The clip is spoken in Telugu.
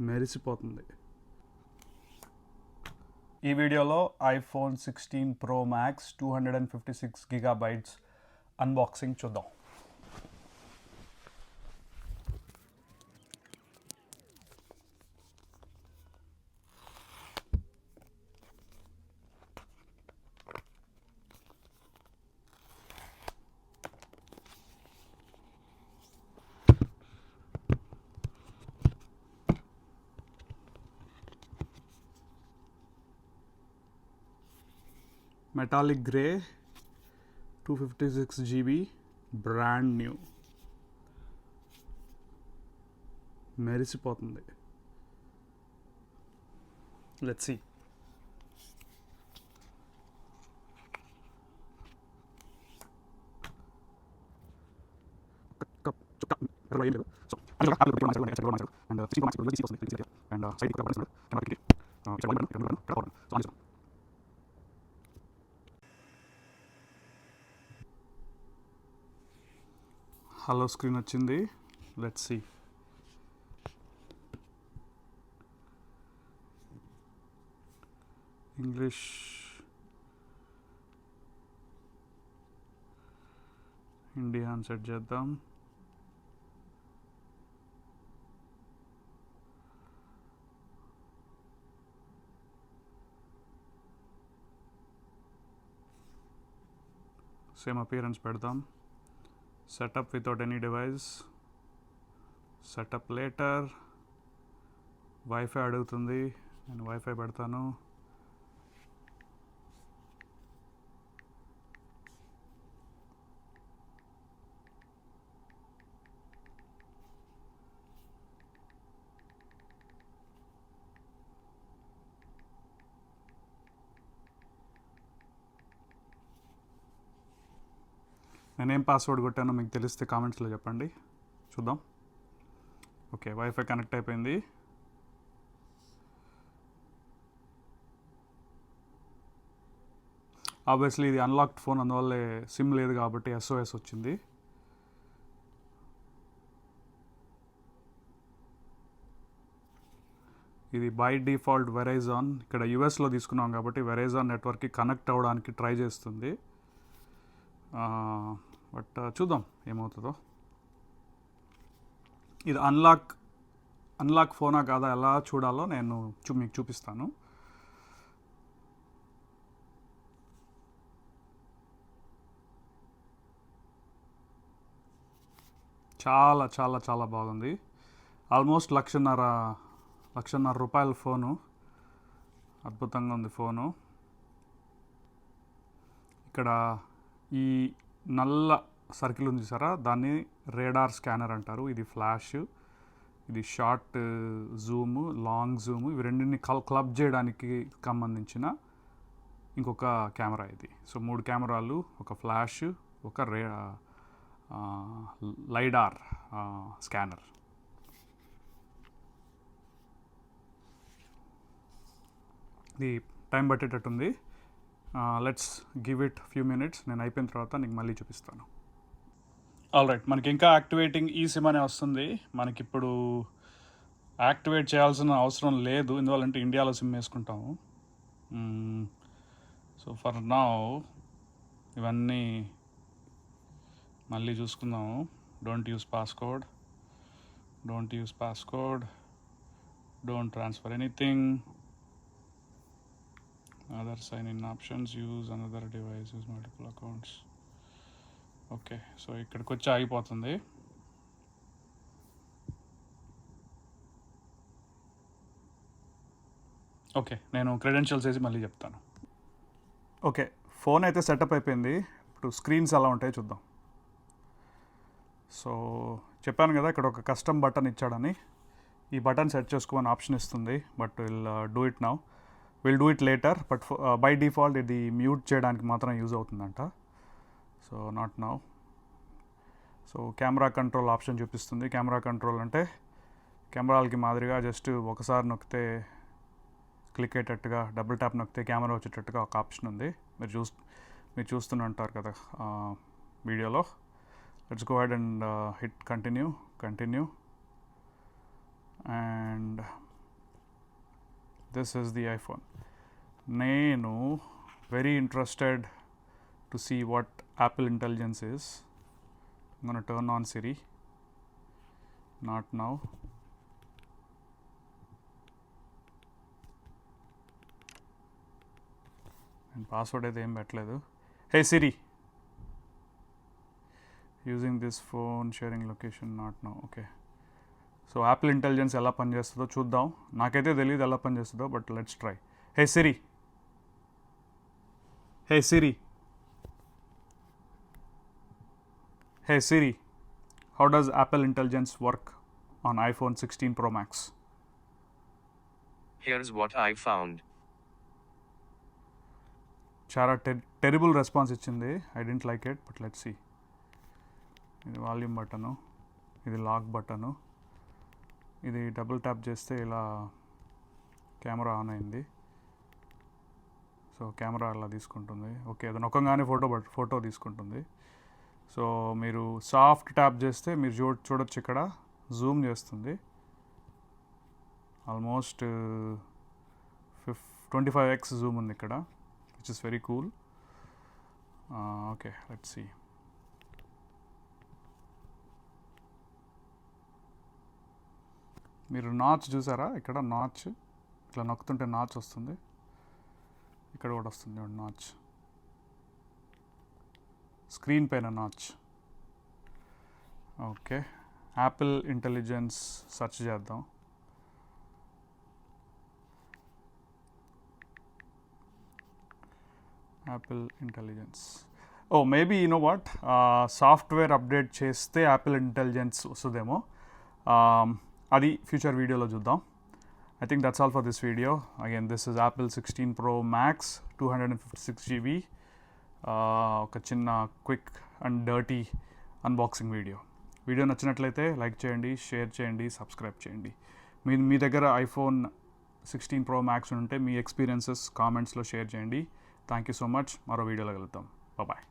మెరిసిపోతుంది. ఈ వీడియోలో iPhone sixteen pro max two hundred and fifty six gigabytes unboxing చూద్దాం. Metallic grey two fifty six GB brand new మెరిసిపోతుంది. Let's see and hello screen వచ్చింది. లెట్స్ సి ఇంగ్లీష్ ఇండియా అని సెట్ చేద్దాం. సేమ్ అపియరెన్స్ పెడదాం. Setup without any device setup later wifi అడుగుతుంది నేను వైఫై పెడతాను నేనేం పాస్వర్డ్ కొట్టానో మీకు తెలిస్తే కామెంట్స్లో చెప్పండి. చూద్దాం. ఓకే వైఫై కనెక్ట్ అయిపోయింది. ఆబ్వియస్లీ ఇది అన్లాక్డ్ ఫోన్ అందువల్లే సిమ్ లేదు కాబట్టి ఎస్ఓఎస్ వచ్చింది. ఇది బై డిఫాల్ట్ వెరైజాన్ ఇక్కడ యుఎస్లో తీసుకున్నాం కాబట్టి వెరైజాన్ నెట్వర్క్కి కనెక్ట్ అవ్వడానికి ట్రై చేస్తుంది. బట్ చూద్దాం ఏమవుతుందో. ఇది అన్లాక్ అన్లాక్ ఫోనా కాదా ఎలా చూడాలో నేను చూ మీకు చూపిస్తాను. చాలా చాలా చాలా బాగుంది. ఆల్మోస్ట్ లక్షన్నర లక్షన్నర రూపాయల ఫోను. అద్భుతంగా ఉంది ఫోను. ఇక్కడ ఈ నల్ల సర్కిల్ ఉంది చూసారా? దాన్ని రేడార్ స్కానర్ అంటారు. ఇది ఫ్లాష్ ఇది షార్ట్ జూమ్ లాంగ్ జూమ్ ఇవి రెండింటిని కల్ క్లబ్ చేయడానికి సంబంధించిన ఇంకొక కెమెరా ఇది. సో మూడు కెమెరాలు ఒక ఫ్లాష్ ఒక రే లైడార్ స్కానర్ ఇది time పట్టేటట్టుంది. Let's give it few minutes నేను అయిపోయిన తర్వాత నీకు మళ్ళీ చూపిస్తాను. ఆల్ రైట్ మనకి ఇంకా యాక్టివేటింగ్ ఈ సిమ్ అనే వస్తుంది. మనకి ఇప్పుడు యాక్టివేట్ చేయాల్సిన అవసరం లేదు. ఎందువల్లంటే ఇండియాలో సిమ్ వేసుకుంటాము. సో ఫర్ నా ఇవన్నీ మళ్ళీ చూసుకుందాము. Don't use passcode don't use passcode don't transfer anything other sign in options use another device use multiple accounts. Okay so ఇక్కడికి వచ్చి ఆగిపోతుంది. ఓకే నేను క్రెడెన్షియల్స్ వేసి మళ్ళీ చెప్తాను. ఓకే ఫోన్ అయితే సెటప్ అయిపోయింది. ఇప్పుడు స్క్రీన్స్ ఎలా ఉంటాయో చూద్దాం. సో చెప్పాను కదా ఇక్కడ ఒక కస్టమ్ బటన్ ఇచ్చాడని. ఈ బటన్ సెట్ చేసుకోమని ఆప్షన్ ఇస్తుంది but will do it now will do it later but by default ఇది మ్యూట్ చేయడానికి మాత్రం యూజ్ అవుతుందంట. So not now so camera control option చూపిస్తుంది. కెమెరా కంట్రోల్ అంటే కెమెరాలకి మాదిరిగా జస్ట్ ఒకసారి నొక్కితే క్లిక్ అయ్యేటట్టుగా డబుల్ ట్యాప్ నొక్కితే కెమెరా వచ్చేటట్టుగా ఒక ఆప్షన్ ఉంది. మీరు చూస్ మీరు చూస్తూనే ఉంటారు కదా వీడియోలో. Let's go head and hit continue continue and this is the iPhone నేను very interested to see what Apple intelligence is గonna turn on Siri. Not now. And password అయితే ఏం పెట్టలేదు hey Siri using this phone sharing location not no okay so Apple intelligence ఎలా పనిచేస్తుందో చూద్దాం. నాకైతే తెలియదు ఎలా పనిచేస్తుందో but let's try hey Siri hey Siri Hey Siri, how does Apple Intelligence work on iPhone 16 Pro Max? Here's what I found. చాలా టె టెరిబుల్ రెస్పాన్స్ ఇచ్చింది. I didn't like it but let see ఇది వాల్యూమ్ బటను ఇది లాక్ బటను ఇది డబుల్ ట్యాప్ చేస్తే ఇలా కెమెరా ఆన్ అయింది. సో కెమెరా అలా తీసుకుంటుంది. ఓకే అది నొక్కగానే ఫోటో ఫోటో తీసుకుంటుంది. సో మీరు సాఫ్ట్ ట్యాప్ చేస్తే మీరు చూ చూడొచ్చు ఇక్కడ జూమ్ చేస్తుంది. Almost fif twenty five X zoom ఉంది ఇక్కడ which is very cool. Okay let see. మీరు నాచ్ చూసారా? ఇక్కడ నాచ్ ఇట్లా నొక్కుతుంటే నాచ్ వస్తుంది. ఇక్కడ కూడా వస్తుంది నాచ్. స్క్రీన్ పైన notch. Okay. Apple intelligence search చేద్దాం. Apple intelligence. Oh maybe you know what? Software update చేస్తే యాపిల్ ఇంటెలిజెన్స్ వస్తుందేమో. అది ఫ్యూచర్ వీడియోలో చూద్దాం. I think that's all for this video again this is Apple sixteen pro max two hundred and fifty six GB ఒక చిన్న quick and dirty unboxing video video నచ్చినట్లయితే లైక్ చేయండి షేర్ చేయండి సబ్స్క్రైబ్ చేయండి. మీ మీ దగ్గర ఐఫోన్ సిక్స్టీన్ ప్రో మ్యాక్స్ ఉంటే మీ ఎక్స్పీరియన్సెస్ కామెంట్స్లో షేర్ చేయండి. థ్యాంక్ యూ సో మచ్ మరో వీడియోలో కలుద్దాం. బాయ్